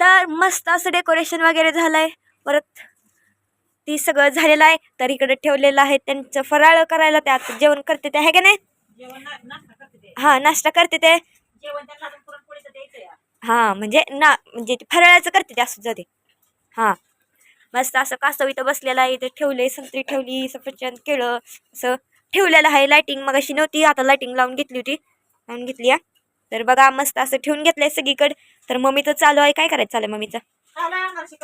तर मस्त असं डेकोरेशन वगैरे झालंय. परत ती सगळं झालेलं आहे. तर इकडे ठेवलेलं आहे त्यांचं फराळ करायला. त्यात जेवण करते ते आहे का नाही? हा नाश्ता करते ते. हा म्हणजे ना म्हणजे फराळाचं करते ते असं जाते हा. मस्त असं कासव इथं बसलेलं आहे. इथं ठेवले संत्री ठेवली सफरचंद केळं असं ठेवलेलं आहे. लाइटिंग मग अशी नव्हती. आता लाइटिंग लावून घेतली होती. लावून घेतली हा. तर बघा मस्त असं ठेवून घेतलंय सगळीकडे. तर मम्मीचं चालू आहे. काय करायचं चालू मम्मीचं.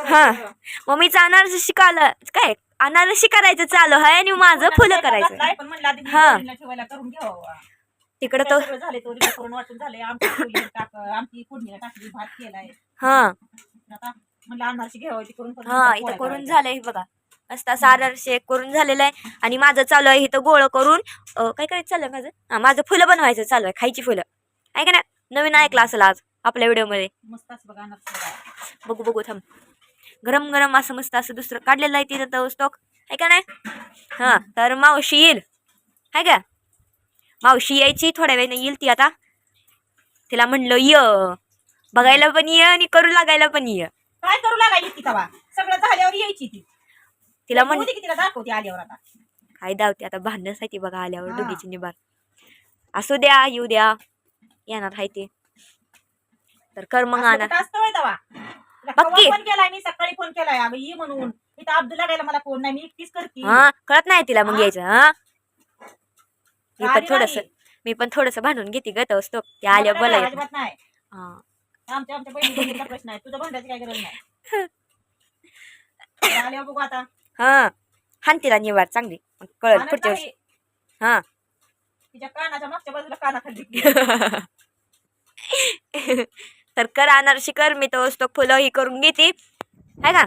हा. मम्मीचं अनारस शिकायला काय? अनारसी करायचं चालू आहे आणि माझं फुलं करायचं. हा. तिकडं तो हा. हा इथं करून. झालंय हे बघा. मस्त असं अनारसे एक करून झालेलं आहे. आणि माझं चालू आहे इथं गोळ करून काय करायचं चालू आहे माझं? हा माझं फुलं बनवायचं चालू आहे खायची फुलं. आहे का नाही? नवीन ऐकलं असेल आज आपल्या व्हिडिओमध्ये मस्त असं बघा बघा. थांब. गरम गरम असं मस्त असं दुसरं काढलेलं आहे तिथं तो स्टॉक आहे का नाही? हां तर मावशी येईल. आहे का? मावशी यायची थोड्या वेळाने येईल ती आता. तिला म्हणलं य. बघायला पण ये आणि करू लागायला पण ये. काय करू लागायची ती तवा? सगळं झाल्यावर यायची ती. तिला म्हण होती की तिला दाखवते आल्यावर आता. काय धावते आता ती बघा आल्यावर. दोघीची निभार असू द्या येऊ द्या. येणार आहे ते. तर कर मग आणा. फोन केलाय मी? सकाळी फोन केलाय. अगं ये म्हणून. इथं अब्दुल लागायला मला फोन नाही. मी एकटीच करते. हा कळत नाही तिला मग? यायचं हा? मी पण थोडस. मी पण थोडस भांडून घेते गत असतो ते. बोलायचं. अजिबात नाही? हा. आमच्या आमच्या बहिणी बहिणीचा प्रश्न आहे. तुझं भांडायची काय गरज नाही. आल्यावर बघू आता. हा. हान तिला निवार चांगली. कळत पुढच्या. वर्षी. हा. तिच्या कानाच्या मागच्या बाजूला काना खाली तर कर अनारशी कर मी तो असतो फुलं ही करून घेते. आहे का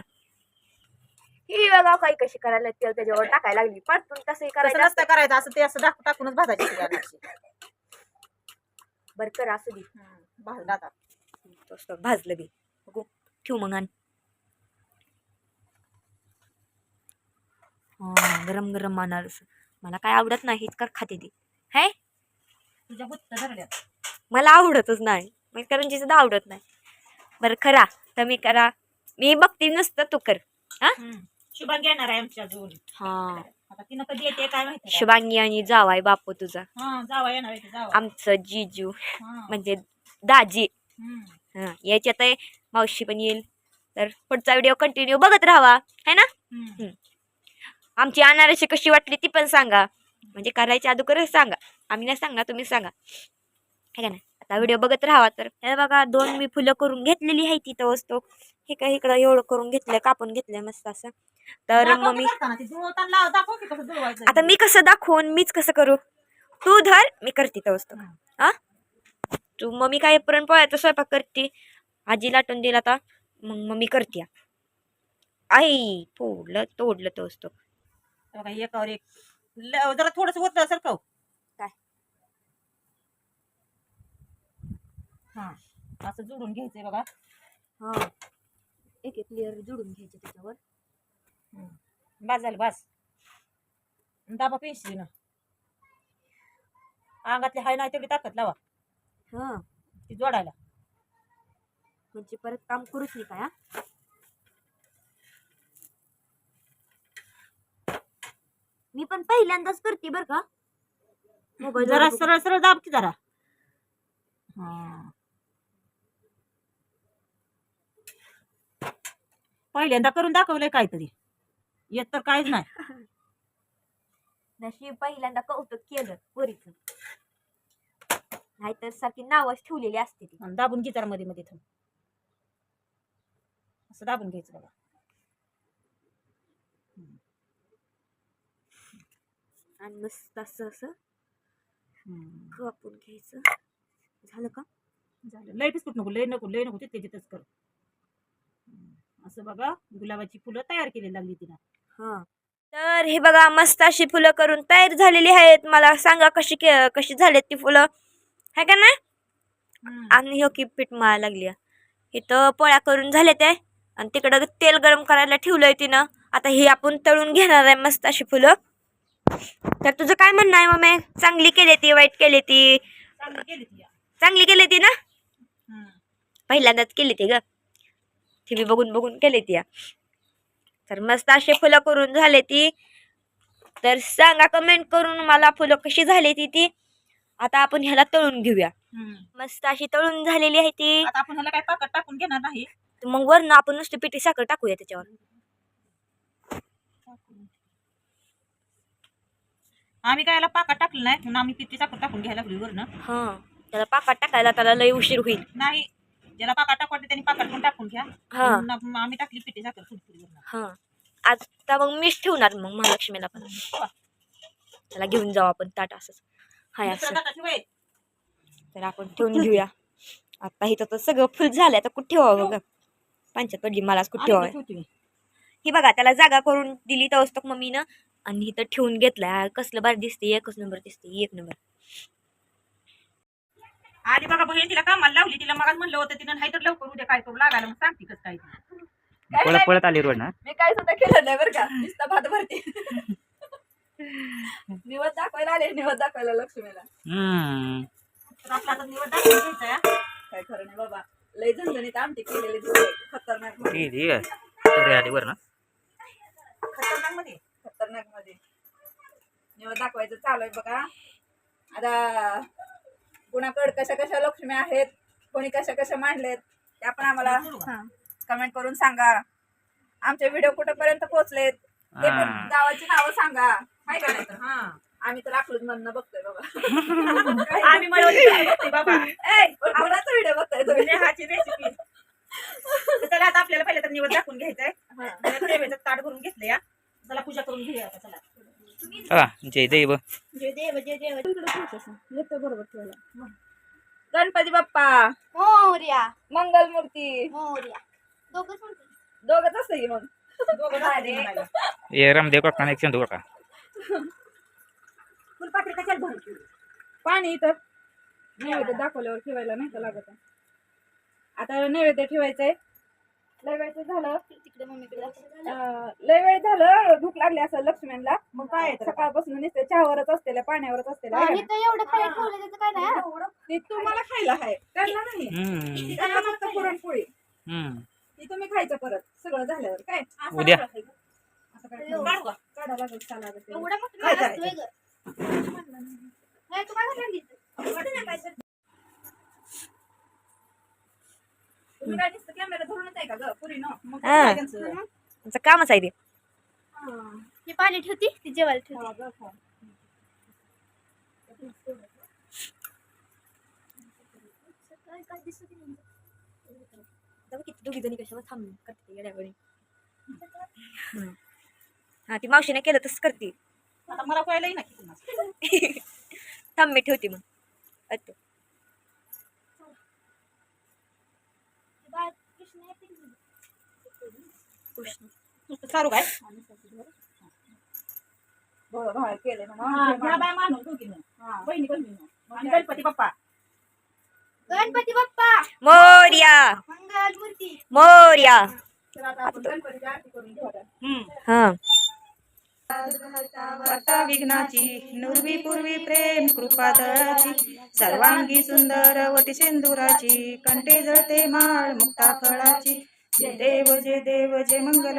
ही बघा काही कशी करायला तेल त्याच्यावर टाकायला लागली. परतून तसंही कसं करायचं नसतं करायचं असं ते असं टाक- टाकूनच भाजायची अनारशी. बरं कर असू दे. भाजलं आता. भाजलं बी. बघू ठेवू मग आण. हा गरम गरम अनारस मला काय आवडत नाही कर खाते ती. है? तुझ्या धरल्यात. मला आवडतच नाही. मग करंजी सुद्धा आवडत नाही. बरं करा. तुम्ही करा. मी बघते नुसतं तू कर. हा? शुभांगी येणार आहे आमच्या अजून हा. आता तिनं कधी येते काय माहिती शुभांगी आणि जावाय बापू तुझा. हा जावा येणार आहे ते जावा आमचं जीजू. म्हणजे दाजी. हा याच्यात मावशी पण येईल. तर पुढचा व्हिडिओ कंटिन्यू बघत राहावा. है ना. आमची अनारशी कशी वाटली ती पण सांगा. म्हणजे करायच्या अगोदरच सांगा. आम्ही नाही सांगणार तुम्ही सांगा. है का नाही? आता व्हिडिओ बघत राहावा तर. हे बघा दोन मी फुलं करून घेतलेली आहे तिथं वस्तू हे काय इकडं एवढं करून घेतलं कापून घेतलंय मस्त असं. तर मग मी आता मी कसं दाखवून मीच कसं करू? तू धर मी करते त्या वस्तू हा? तू मग मी काय पुरणपोळ्याचा स्वयंपाक करते? आजी लाटून दिला आता. मग मग मी करते आई तोडलं तोडलं तो. वस्तू एकावर एक ल- जरा थोडस होत सारखं काय? हा असं जोडून घ्यायचंय बघा. हा. एक एक लेअर जोडून घ्यायचे त्याच्यावर. बास झालं बास. दाबा पेन्सिल ना. अंगातली हाय नाही तेवढी ताकद लावा. हा. ती जोडायला. म्हणजे परत काम करूच नाही काय हा? मी पण पहिल्यांदाच करते बर का. मोबाईल जरा सरळ सरळ दाब की जरा. हा. पहिल्यांदा करून दाखवलंय काहीतरी. येत तर काहीच नाही. नशीब पहिल्यांदा कौतुक केलं पोरीच. नाहीतर सारखी नावच ठेवलेली असते ती. आणि दाबून गिटारमध्ये मध्ये असं दाबून घ्यायचं बघा. आणि मस्त असं. असं. कापून घ्यायचं. झालं का? झालं. लय बिस्कुट नको लय नको लय नको तिथे तिथेच कर. असं बघा गुलाबाची फुलं तयार केली लागली तिला. हा. तर हे बघा मस्त अशी फुलं करून तयार झालेली आहेत. मला सांगा कशी के कशी झालीत ती फुलं. है का नाही? आणि हो की पीठ मळायला लागली आहे. इथं पोळ्या करून झाले ते आणि तिकडं तेल गरम करायला ठेवलंय तिनं. आता ही आपण तळून घेणार आहे मस्त अशी फुलं. तर तुझं काय म्हणणं आहे मम्मी चांगली केली ती वाईट केली ती. चांगली केली ती ती ना. पहिल्यांदाच केली ती ग. टी व्ही बघून बघून केले ती तर मस्त असे फुलं करून झाले ती. तर सांगा कमेंट करून मला फुलं कशी झाली ती ती. आता आपण ह्याला तळून घेऊया. मस्त अशी तळून झालेली आहे ती. आपण ह्याला काय पाकट टाकून घेणार नाही? मग वरनं आपण नुसती पिठी साखर टाकूया त्याच्यावर. आम्ही काय याला पाकट टाकलं नाही म्हणून आम्ही पिठी साखर टाकून घ्यायला लागली वरनं. हा त्याला पाकात टाकायला त्याला लय उशीर होईल. नाही ज्याला पाकट टाकवायचं त्यांनी पाकट पण टाकून घ्या. हा. म्हणून आम्ही टाकली पिठी साखर थोडी वरनं. हा. आता मग मीच ठेवणार मग महालक्ष्मीला पण. त्याला घेऊन जाऊ आपण ताट असंच. हाय दुसरं असं. तर आपण ठेवून घेऊया. आता इथं तर सगळं फुल झालंय आता कुठे ठेवावं बघा? पंचायत पडली मलाच कुठे आणि ठेवावं? ठेवते. ही बघा त्याला जागा करून दिली तर वस्तू मम्मीनं. आणि इथं ठेवून घेतलाय कसलं बार दिसते एकच नंबर दिसते एक नंबर. आधी बघा बहीण तिला कामाला लावली. तिला मग म्हणलं होतं तिनं नाही तर लवकर उद्या काय करू लागायला. मग सांगते कसं काय ते. पळत पळत आली रोड ना? मी काय सुद्धा केलं नाही बरं का. नुसता भात भरते. निवड दाखवायला आले निवड दाखवायला लक्ष्मीला. हम्म. तर आपला आता निवड दाखवून घ्यायचा आहे. काय खरं नाही बाबा. लय झणझणीत आमटी केलेली दिसते. खतरनाकमध्ये. ती ती आहे आली वर ना? खतरनाकमध्ये. खतरनाकमध्ये. निवड दाखवायचं चालू आहे बघा. आता कुणाकड कशा कशा लक्ष्मी आहेत कोणी कशा कशा मांडलेत त्या पण आम्हाला कमेंट करून सांगा. आमचे व्हिडिओ कुठेपर्यंत पोहोचलेत ते पण. गावाची नावं सांगा. हाय का नाही? तर हा. आम्ही तर अकलूज म्हणणं बघतोय बाबा आम्ही मिळवली बाबा. व्हिडिओ बघताय तुम्ही. नेहाची रेसिपी चला आता आपल्याला पहिलं तर निवड दाखवून घ्यायचंय. हा. प्रेमेचं ताट भरून घेतलं या. चला पूजा करून घेऊया आता चला. हा जय देव. जय देव जय देव. येतो बरोबर ठेवला गणपती बाप्पा. मोर्या. मंगल मूर्ती मोर्या. दोघच दोघच असतं की मग. ये रामदेव काका एक चंदू काका. फुलपाखरी कशाला ठेवली? पाणी इथं. नैवेद्य दाखवल्यावर ठेवायला नाही का लागत आता नैवेद्य ठेवायचंय. लय वेळचं झालं. तिकडे मम्मीकडे अं, लय वेळ झालं भूक लागली असं लक्ष्मणला. मग काय? सकाळपासून नुसते चहावरच असतेल्या पाण्यावरच असतेल्या आहे का एवढं काय ठेवलं त्याचं काय नाही. नाही? ते तुम्हाला खायला आहे. त्यांना नाही. हम्म. त्यांना फक्त पुरणपोळी. हम्म. ती तुम्ही खायचं परत. सगळं झाल्यावर काय? उद्या. असं काय काढू लागेल लागेल. कॅमेरा धरूनच आहे का ग पुरी न मग हा. काय त्यांचं? कामच आहे ते ती पाणी ठेवती ती जेवायला ठेवती हा. किती दोघी जणी कशावर थांब करते येड्यावानी. हम्म. हा ती मावशीने केलं तसंच करते आता मला कळलंही ना किती. थांब मी ठेवते मग अत्तो. कृष्ण. नुसतं सारू काय बरं, बाहेर केले ना हा, मग. ह्या बाया मानव दोघीनं. हा. बहिणी बहिणीनं. आणि गणपती बाप्पा. गणपती बाप्पा. मोर्या. मंगल मूर्ती मोर्या. तर आता आपण गणपतीची आरती करून घेऊ आता. हा. वार्ता विघ्नाची नुरवी पूर्वी प्रेम कृपा दळाची सर्वांगी सुंदर वटी सिंदुराची कंटे जळते माळ मुक्ता फळाची. जे देव जय देव जय मंगल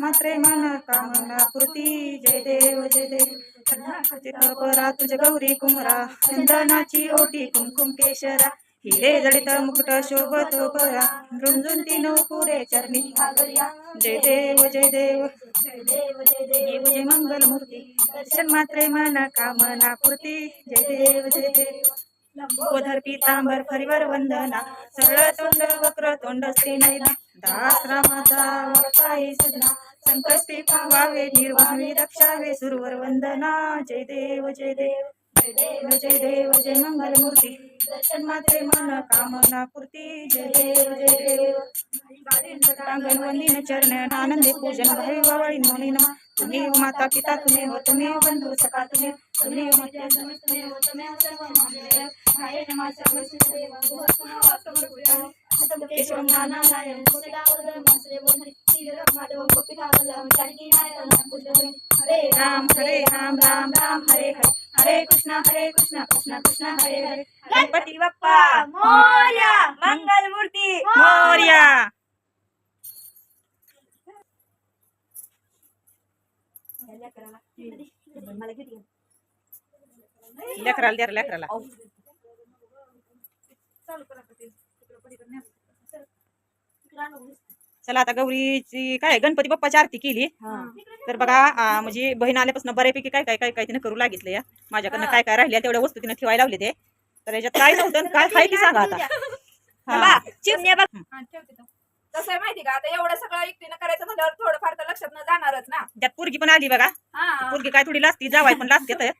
मात्रे मन कामना कृती जय देव जय देव परा तुझ गौरी कुमरा चंदनाची ओटी कुमकुम केशरा. हिरे जडित मुकुट शोभतो परा रुंजून तीनो पुरे चरणी. जय देव जय देव. देव जय मंगल मूर्ती दर्शन मात्रे मन कामना पूर्ती. जय देव जय देव. लंबोधर पितांबर फरीवर वंदना सरळ तोंड वक्र तोंड श्री नैना. दास रामाचा पायी सजना संकष्टी पावावे निर्वावे रक्षावे सुरवर वंदना. जय देव जय देव. जय देव जय देव जय मंगल मूर्ती दर्शन मात्रे मन कामना पूर्ती. जय देव जय देव. प्रांगण वंदिन चरण आनंदे पूजन भावी वावळी मोनी तुम्ही हो माता पिता तुम्ही हो तुम्ही हो बंधू सखा तुम्ही हो. तुम्ही हो तुम्ही तुम्ही हो तुम्ही हो सर्व हाय नमः हरे राम हरे राम राम राम हरे हरे. हरे कृष्ण हरे कृष्ण कृष्ण कृष्ण हरे हरे. गणपती बाप्पा मोर्या मंगलमूर्ती मोर्या. लेकराला द्या लेकराला. चालू करा चला आता गौरीची काय गणपती बाप्पाची आरती केली. तर बघा आ, म्हणजे बहीण आल्यापासून बऱ्यापैकी काय काय काय काय तिने करू लागितलं या. माझ्याकडनं काय काय राहिल्या तेवढ्या वस्तू तिने ठेवायला लावले ते तर याच्यात काय नव्हतं काय काय ती सांगा आता. हा. चिमण्या बघ. कसं माहिती का आता एवढं सगळं एकटीनं करायचं म्हणल्यावर थोडंफार तर लक्षात न जाणारच ना. त्यात पोरगी पण आली बघा. हा. पोरगी काय थोडी लाजती जावाय पण तर.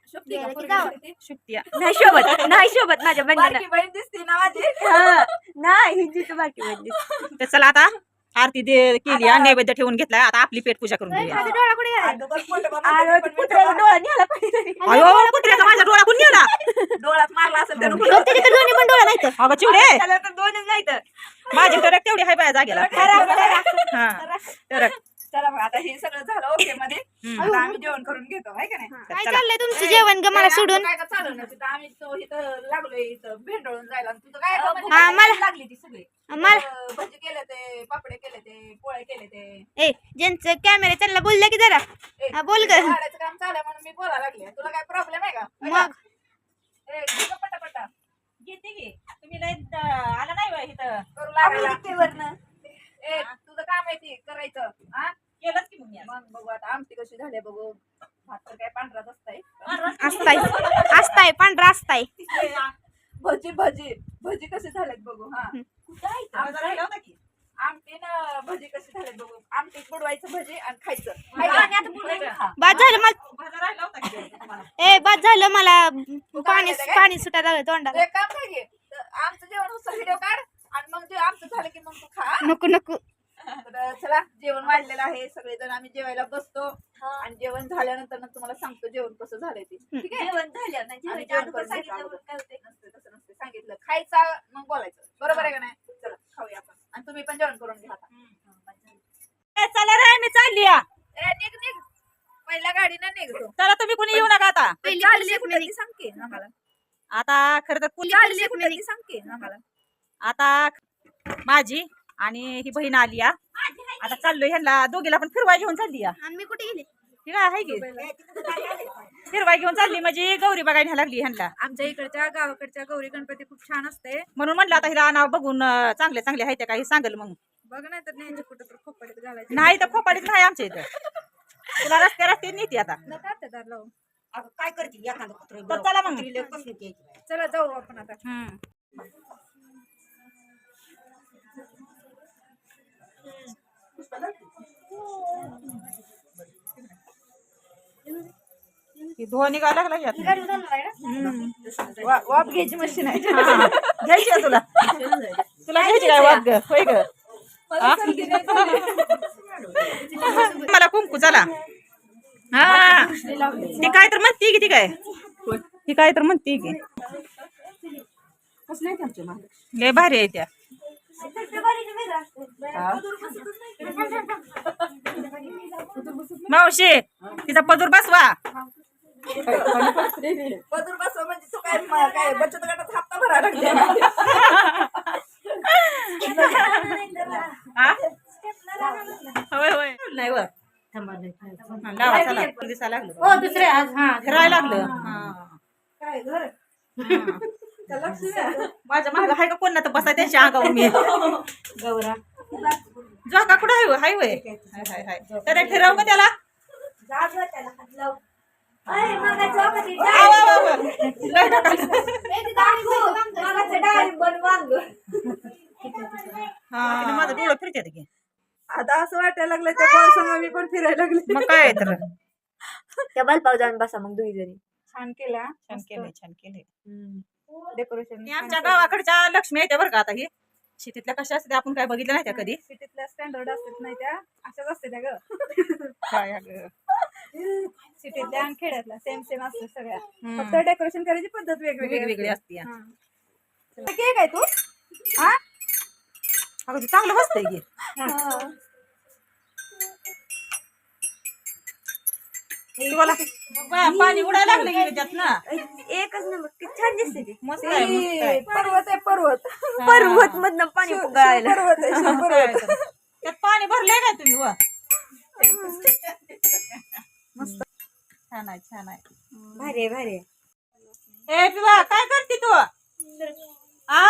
का की या. नाही शोभत नाही शोभत माझ्या बहिणीला. बारकी बहीण दिसते ना माझी. हा, नाही तिथं बारकी बहिणी तर चला आता आरती दे केली आणि नैवेद्य ठेवून घेतला आता आपली पेट पूजा करून घेऊया. माझा डोळा डोळा- डोळा निघाला पाहिजे. अयो कुत्र्याचा माझ्या डोळा कोण गेला? डोळ्यात मारला असेल त्यानं बघ, तिथे दोन्ही पण डोळा नाही तर. अगं चिवडे. त्याला तर दोनच नाही तर. माझी तर तेवढी हाय बाया जागेला. हा. चला मग आता हे सगळं झालं ओके मध्ये. आम्ही जेवण करून घेतो हाय का नाही? काय चाललंय तुमचं जेवण ग मला सोडून. आमचं काय का चालू नाही तिथं आम्ही तो इथं लागलोय इथं भेंडळून जायला. तुझं काय गं काय मला- लागली ती सगळी. मला भजी केले ते पापडे केले ते पोळे केले ते. ए ज्यांचं कॅमेरा त्यांना बोललं की जरा. ए, हा, बोल ग. वाढायचं काम चालू आहे म्हणून मी बोलायला लागले. तुला काय प्रॉब्लेम आहे का? मग? ए, घे गं पटापटा. घेते की. तुम्ही लय द- आला नाही बा इथं. करू लागायला ए तुझं काम आहे ते करायचं हा? केलंच की मग मी आज. मग बघू आता आमटी कशी झाली बघू. भात तर काय पांढराच असताय. असताय. असताय पांढरा असताय. भजी भजी. भजी कशी झालेत बघू हा? आमटी ना भजी कशी झालेत बघू आमटी बुडवायचं भजी आणि खायचं. बाद झालं मला? ए बाद झालं मला. पाणी? पाणी सुटायला लागलं तोंडाला. काम आमचं जेवण होतं व्हिडिओ काढ आणि मग जे आमचं झालं की मग तू खा. नको नको. तर चला जेवण वाढलेलं आहे. सगळेजण आम्ही जेवायला बसतो. आणि जेवण झाल्यानंतर तुम्हाला सांगतो जेवण कसं झालंय ते. ठीक आहे? जेवण झालं जेवण अगोदर सांगितलं अगोदर. काय होते नसतं, तसं नसतं. सांगितलं. खायचा मग बोलायचं. बरोबर आहे का नाही? चला खाऊया आपण. आणि तुम्ही पण जेवण करून घ्या आता. ए, चला रे मी चालली. ए, निघ निघ. पहिल्या गाडीनं निघतो चला तुम्ही कुणी येऊ नका आता. पहिली चालली कुठं ती सांग की आम्हाला आता खरं तर कुणी चालली कुठं ती सांग की आम्हाला आता माझी. आणि ही बहीण आली या आता चाललोय ह्यांना दोघीला पण फिरवाय घेऊन चालली या आणि मी कुठे गेले? ही काय आहे की? फिरवाय घेऊन चालली म्हणजे गौरी बघायला न्यायला लागली ह्यांना. आमच्या इकडच्या गावाकडच्या गौरी गणपती खूप छान असते. म्हणून म्हणलं आता हिला नाव बघून चांगले चांगले आहे त्या काही सांगल मग बघ नाही तर न्यायचे कुठं तर खोपाडीत घालायचे. नाही तर खोपाडीत नाही आमच्या इथं. तुला रस्ते रस्ते नेते आता. नका लावून. काय करते? तर चला मग? चला जाऊ आपण आता. धुवा निघायला लागला यात. वा- वाफ घ्यायची मशीन आहे. हा. घ्यायची आहे तुला. तुला घ्यायची काय वाद ग? होय ग? मला कुंकू चला. हा. ती काय तर म्हणते की ती काय? ती काय तर म्हणते की. लय भारी आहे त्या. मावशी तिचा पदूर बसवा. पदूर बसव म्हणजे तू काय म- काय बचत गटात हप्ता भरायला लागले. हा? होय होय. नाही वर. हा, लावा चला लागलं. हो दुसरे आज. हा फिरायला लागलं. हा. काय घर? हा. माझ्या माग हाय का कोण? ना तर बसा त्यांच्या अंगावर मी. गौरा. जोका कुठं हाय हाय हाय हाय त्याला ठरव का त्याला. हा, माझं डोळं फिरते की. आता असं वाटायला लागलं त्या पावसामुळे मी पण फिरायला लागले. मग काय तर? त्या बल्बावर जाऊन बसा मग दोघी जणी. छान केला. छान केलंय छान केलंय. डेकोरेशन आमच्या गावाकडच्या लक्ष्मी येते बरं का आता ही. शेतीतल्या कशा असते आपण काय बघितलं नाही त्या कधी? सिटीतल्या स्टँडर्ड असतात नाही त्या. अशाच असते त्या ग. काय अगं. सिटीतल्या आणि खेड्यातल्या सेम सेम असते सगळ्या. फक्त डेकोरेशन करायची पद्धत वेगवेगळी वेगवेगळी असते. हा. केक आहे तू? हा? अगं चांगलं बसतंय की पाणी उडायला लागलं की त्यात ना? एकच नंबर किती छान दिसते ती. मस्त आहे मस्त आहे. ती पर्वत आहे पर्वत. पर्वत मधनं पाणी गळायला पर्वत आहे शिव पर्वत. त्यात पाणी भरलंय काय तुम्ही व? छान आहे छान आहे. भारी आहे भारी आहे. ए पिवा काय करते तू? आ?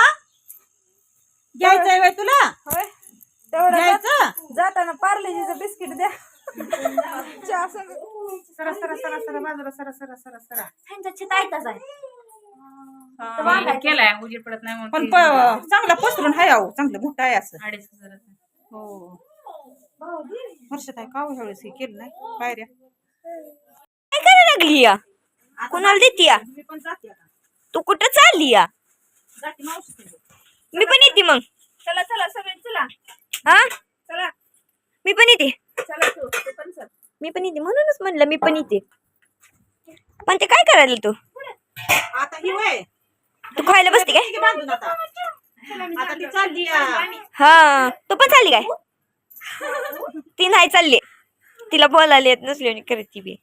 घ्यायचंय वय तुला? होय. तेवढं जाताना पार्लेजीचं बिस्किट द्या. चहा संग सरा सरा सरा सरा बाजूला सरा सरा सरा सरा. त्यांच्या छत ऐकताच आहे हा. केलाय उजीर पडत नाही म्हणून पण प- चांगला पसरून हाय आहो चांगलं मोठं आहे असं. अडीच हजाराचं. हो. वर्षात आहे का ह्यावेळेस हे केलं नाही? पायऱ्या काय करायला लागली या? कोणाला देती या? मी पण जाते आता. तू कुठं चालली या? जाते मावशी मी पण येते मग. चला चला सगळे चला. हा? चला. मी पण येते. चला तू तू पण चल. मी पण येते. म्हणूनच म्हणलं मी पण येते. पण ते काय करायला तू? आता ही वय. तू खायला बसते काय? की बांधून आता. आता ती चालली आ. हा. तू पण चालली काय? ती नाही चालली. तिला बोलायला येत नसली करत ती बी.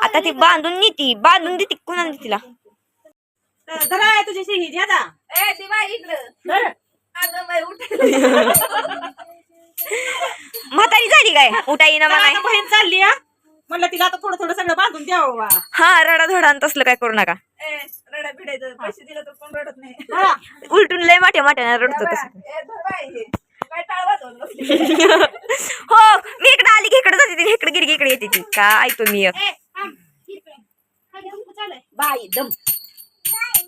आता ती बांधून नेती. बांधून देते कोणाला तिला? तर धरा आहे तुझी. ए इकडं. अगं बाई उठ म्हातारी झाली काय उठा येईना मला आता बहीण चालली. म्हणलं तिला आता थोडं थोडं सगळं बांधून द्यावं बा. हा रडा धोडा तसलं काय करू नका ए रडा भिडायचं पैसे दिले तर कोण रडत नाही धरा. उलटून लय मोठ्या मोठ्याने रडतो तसं ए धर बाई हे. काय बसली? हो मी इकडे आली की इकडे जाते ती इकडे गिरगी इकडे येते ती काय ऐकतो मी एक. बाई दम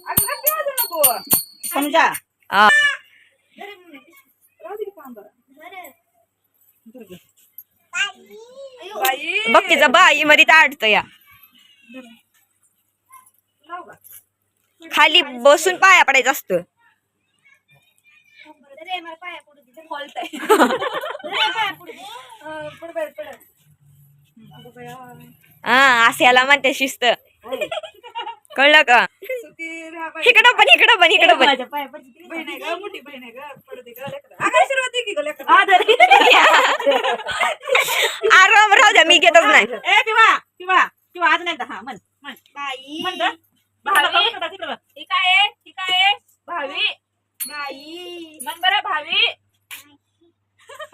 अगं नको समजा. राहू दे की थांब बरं. बाई बघ तिचा बाई मध्ये ताडत या. खाली बसून पाया पडायचं असतं. हा असं याला म्हणते शिस्त कळलं का. इकडं पण इकडं पण इकडं पण बहीण आहे गं, मोठी बहीण आहे गं. पडू दे गं लेकरं. अगं, आशीर्वाद दे की गं लेकरं. आराम राहू द्या मी घेतच नाही ए किंवा किंवा किंवा आज नाही हा म्हण म्हण बाई म्हण गं. भावी. तिकडं, तिकडं. काय आहे ही भावी बाई मग बरं भावी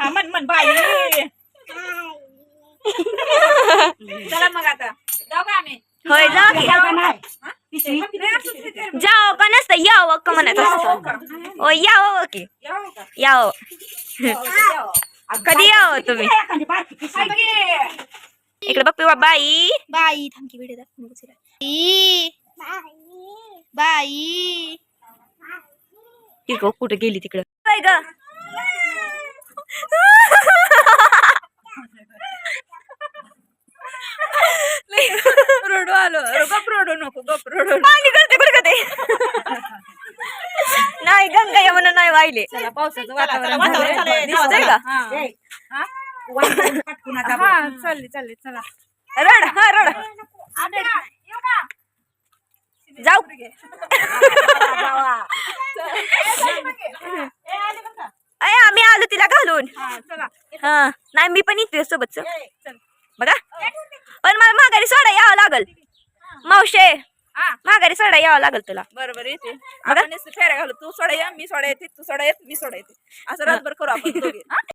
हा म्हण म्हण बाई चला मग आता जाऊ का आम्ही होय जा की. पिशवी. नाही, असंच हे जावं का नसतं यावं का म्हणायचं असतं. हो यावं की यावं. कधी यावं तुम्ही? इकडे बघ पिवा बाई. बाई थांबकी व्हिडिओ. बाई. बाई. तिकडं कुठं गेली तिकडं? काय ग. रडू आलो. गप रडू नको गप रडू पाणी करते कुठं नाही गंगा यमुना नाही वाहिले. चला पावसाचं चला, चला, वातावरण झालंय. दिसतंय का हा. हा? हा? चालली चालली चला. रड हा रड? जाऊ. अय आम्ही आलो तिला घालून. हा चला. हा. नाही मी पण येते सोबत बघा. पण मला माघारी सोडा यावं लागल. मावशे माघारी सोडा यावं लागल तुला. बरोबर येते फेऱ्या घालू तू सोडा या मी सोडा येते तू सोडा येत मी सोडा येते. असं रातभर करू आपण?